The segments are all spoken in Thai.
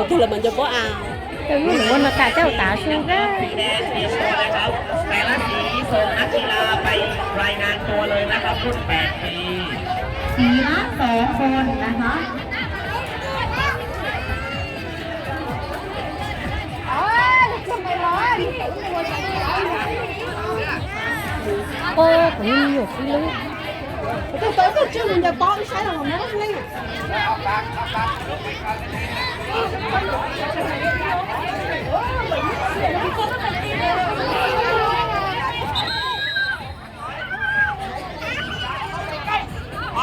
Ờ, thì là mình cho có ao แต่รู้หมือนวันอากาศเจ้าตาสู้ได้สีแดงเตรียมตันะครับแต่ละสีส่งนักกีฬาไปรายงานตัวเลยนะครับรุ่น8ปีสีละสองคนนะคะโอ้ผมมีอยู่ที่ลึก Cái tới cái chứ mình cho có sai là nó lên อ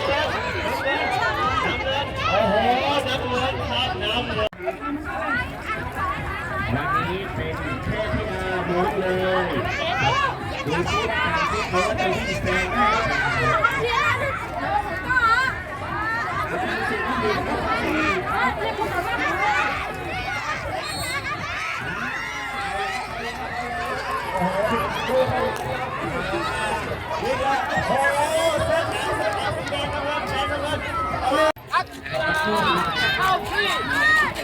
่ วันนี้เป็นเทพธิดามุกเลยดูสิที่เขาจะวิ่งแซงไ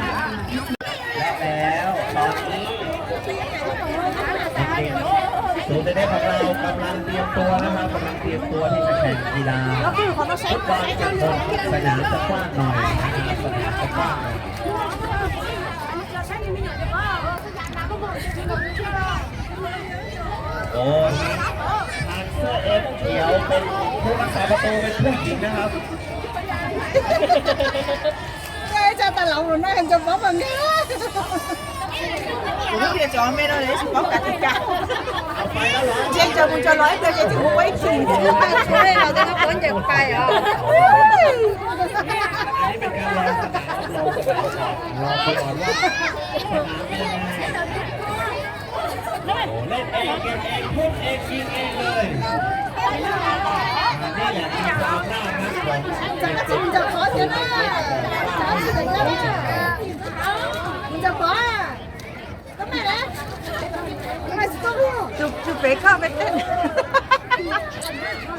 ด้และแล้วตอนนี้ ศูนย์เด็กของเรากำลังเตรียมตัวนะครับกำลังเตรียมตัวที่จะแข่งกีฬาฟุตบอลจะคงสนามจะกว้างหน่อยนะครับสนามจะกว้างหน่อยโอ้ยทางเสื้อเอฟเขียวเป็นผู้รักษาประตูเป็นผู้หญิงนะครับ Cái cho ta lậu rồi nó hình cho bóp bằng cái Ủa kìa cho mẹ nó đấy, có cả thịt cả Trên cho muốn cho nói tôi chứ không ấy chỉ Chú đây là tôi có vấn đề của anh à Ủa lên em, em, em, hút em, xin em lời Chắc là chừng giờ khó chứ đó Chắc là chừng giờ khó chứ đó về không về tên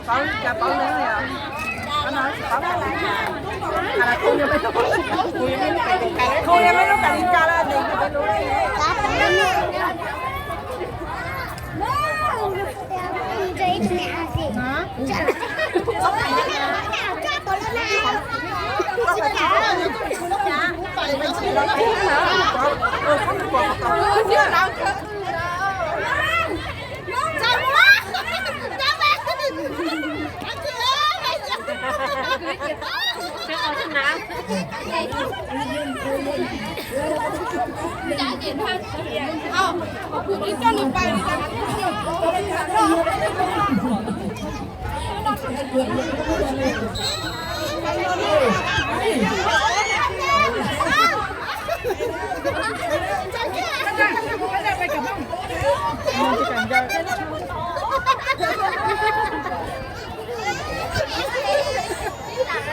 bảo chả bảo nữa nè nó nói bảo bảo lại à là cô nhà mấy lúc cô nhà mấy lúc cả đi cả là đi cái đó Hả? Chả là... Không phải là cái nào, cha tôi lên nào. Không phải là cái nào, cha tôi lên nào. Không phải là cái nào, cha tôi lên nào. trả tiền hơn ờ cụ đi cho lượt bài đi ra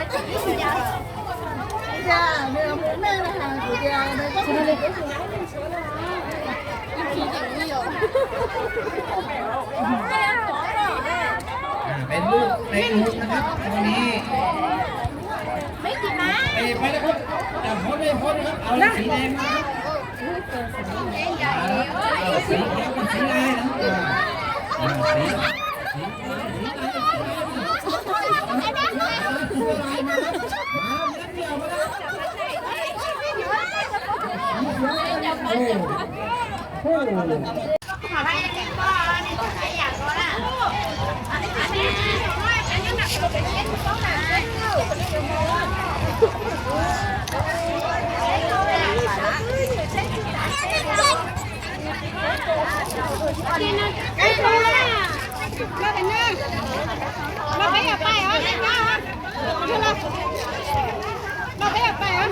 Thank you. อ่าเป็นลูกในลูกนะครับตอนนี้ไม่กี่ม้าไปไปนะครับจับเขาไม่พ้นนะครับเอาสีแดงนะครับเอาสีแดงกับสีลายนะอ่า cái gì mà cái này mà phải ở bài hả mà chưa là mà phải ở bài hả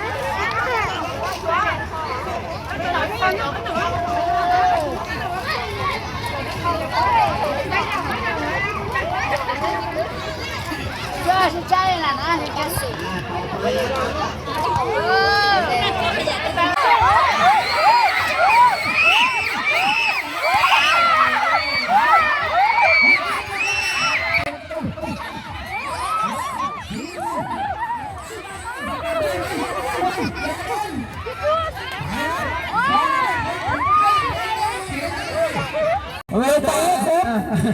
เราไปให้ครบ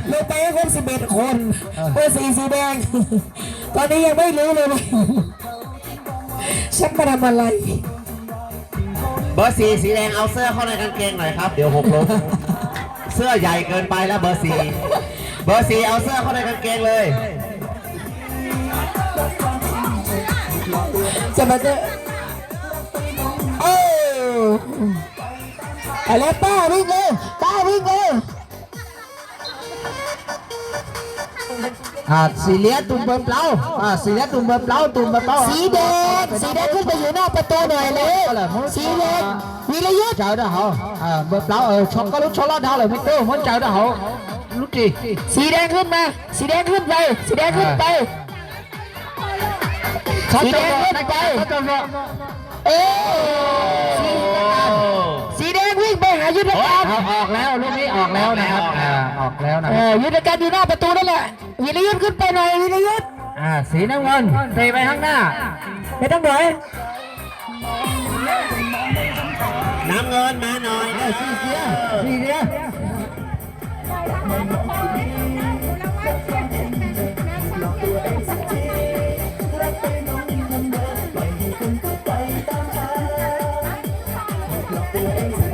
เราไปให้ครบสิบเอ็ดคนเบอร์สีสีแดง ตอนนี้ยังไม่รู้เลยว่าฉันมาทำอะไร เบอร์สี่สีแดงเอาเสื้อเข้าในกางเกงหน่อยครับ เดี๋ยวหกล้มเสื้อใหญ่เกินไปแล้วเบอร์สี่เบอร์สี่เอาเสื้อเข้าในกางเกงเลย จะมาเจอเอออะไรป้าวิ่งเลยป้าวิ่งเลย อ่าสีเหลืองตุ่มเบอร์เปล่าอ่าสีเหลืองตุ่มเบอร์เปล่าตุ่มเบอร์เปล่าสีแดงสีแดงขึ้นไปอยู่หน้าประตูหน่อยเลยสีแดงวีรยุทธ์ chào đó hậu à bờ plau ờ cho có lúc cho lót đau rồi mới tiêu muốn chào đó hậu lúc gì สีแดงขึ้นมาสีแดงขึ้นไปสีแดงขึ้นไปเขาสีจะแดงรอขึ้นนะไปเขาจะรอเอ๊สีแดงวิ่งไปหายุทธการเอาออกแล้วลูกนี้ออกแล้วนะครับ อ่าออกแล้วนะเอครับอยุทธการอยู่หน้าประตูนั่นแหละวีรยุทธ์ขึ้นไปหน่อยวีรยุทธ์อ่าสีน้ำเงินเทไปข้างหน้าไม่ต้องหน่อยน้ำเงินมาหน่อยนะสีเสียสีเสีย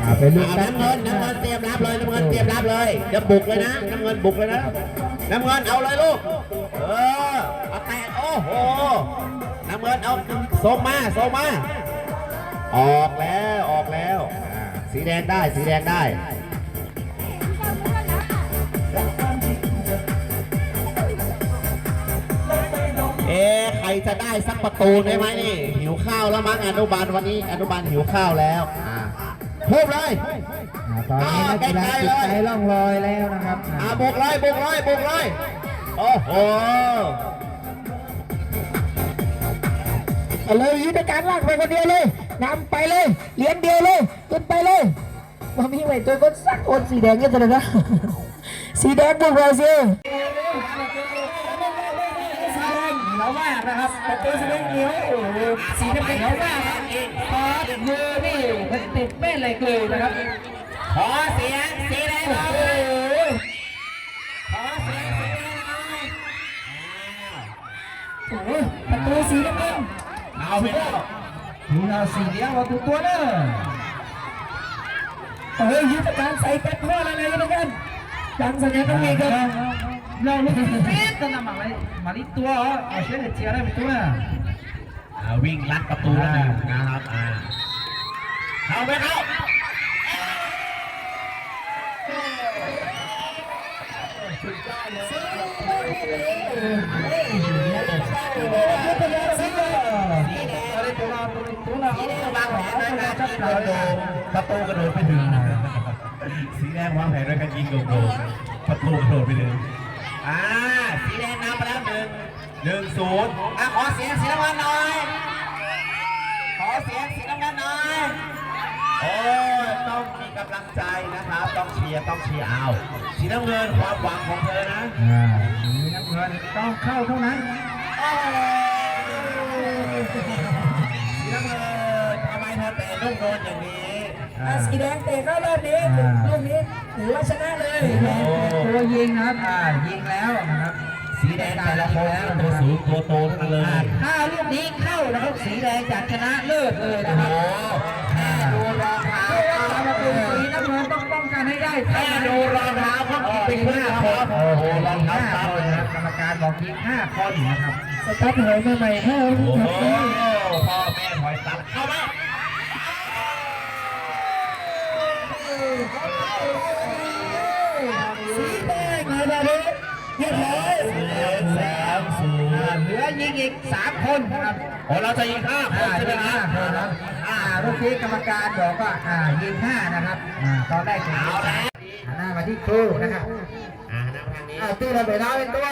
อ่าเป็นลูกอ่านักน้ำเงินน้ำเงินเตรี ยมรับเลยน้ำเงินเตรียมรับเลยจะบุกเลยนะน้ำเงินบุกเลยนะน้ำเงินเอาเลยลูกเออเอาแตกโอ้โหน้ำเงินเอาส่งมาส่งมาออกแล้วออกแล้วสีแดงได้สีแดงได้เอ๊ใครจะได้สักประตูได้ไหมนี่หิวข้าวแล้วมั้งอนุบาลวันนี้อนุบาลหิวข้าวแล้วอ่าพูดเลย ตอนนี้นักกีฬาติดใจล่องลอยแล้วนะครับอ่าอ่าบุกเลยบุกเลยบุกเลยโอ้โหเอาเลยยุทธการลากไปคนเดียวเลยนำไปเลยเหรียญเดียวเลยขึ้นไปเลยมามีไว้ตัวคนสักคนสีแดงก็จะได้นะสีแดงพวกเราสิเราว่านะครับประตูสีเหลืองเหนียวโอ้โหสีน้ำเงินเราว่าครับพอเด็กมือนี่มันติดแม่เหล็กเลยนะครับ ขอเสียงสีแดงหน่อยขอเสียงสีแดงหน่อยโอ้โหประตูสีน้ำเงินเอาไปแล้วดูเราสีเหลืองเราตัวตัวเนอะเฮ้ยยุทธการใส่แป๊บเพื่ออะไรยุทธการดังสัญญาต้องมีกันเราลูกเป๊ะตั้งแต่มาเลยมาลิตัวเอาเชื่อเด็ดเชียร์ได้ไหมตัวอ่าวิ่งลัดประตูแล้วหนึ่งนะครับอ่าเข้าไปเข้า วางแผนด้วยนะที่กระโดดประตูกระโดดไปถึงสีแดงวางแผนด้วยการยิงโกโก้ประตูกระโดดไปถึงอ่าสีแดงนำไปแล้วหนึ่งหนึ่งศูนย์อะขอเสียงสีน้ำเงินหน่อยขอเสียงสีน้ำเงินหน่อย โอ้ยต้องมีกำลังใจนะครับ ต้องเชียร์ต้องเชียร์เอาสีน้ำเงินความหวังของเธอนะอ่าสีน้ำเงินต้องเข้าเท่านั้นสีน้ำเงินทำไมเธอเตะลูกโดนอย่างนี้อ่าสีแดงเตะเข้ารอบนี้ลูกนี้ถือว่าชนะเลยตัวยิงนะครับอ่ายิงแล้วนะครับสีแดงแต่ละคนตัวสูงตัวโตทั้งนั้นเลยถ้าลูกนี้เข้านะครับสีแดงจะชนะเลิศเลยนะโอ้ค กันให้ได้แค่ดูรองเท้าก็กินไปครึ่งครับโอ้โหรองเท้าซับเลยนะครับกรรมการบอกยิงห้าคนนะครับสตาร์ทหอยมาใหม่ห้าโอ้ลูกโหครับพ่อแม่ถอยตัดเข้ามาสีแดงมาแบบนี้เรียบร้อยสามศูนย์เหลือยิงอีกสามคนนะครับโอ้เราจะยิงห้าคนอ่าใช่ไหมยิงคห้ารับคนครับ อ่ารเมื่อกี้กรรมการบอกว่าอ่ายืนห้านะครับอ่าตอนแรกผมยืนสามหันหน้ามาที่ครูนะครับอ่านั่งทางนี้อ่าตีระเบิดเราเป็นตัว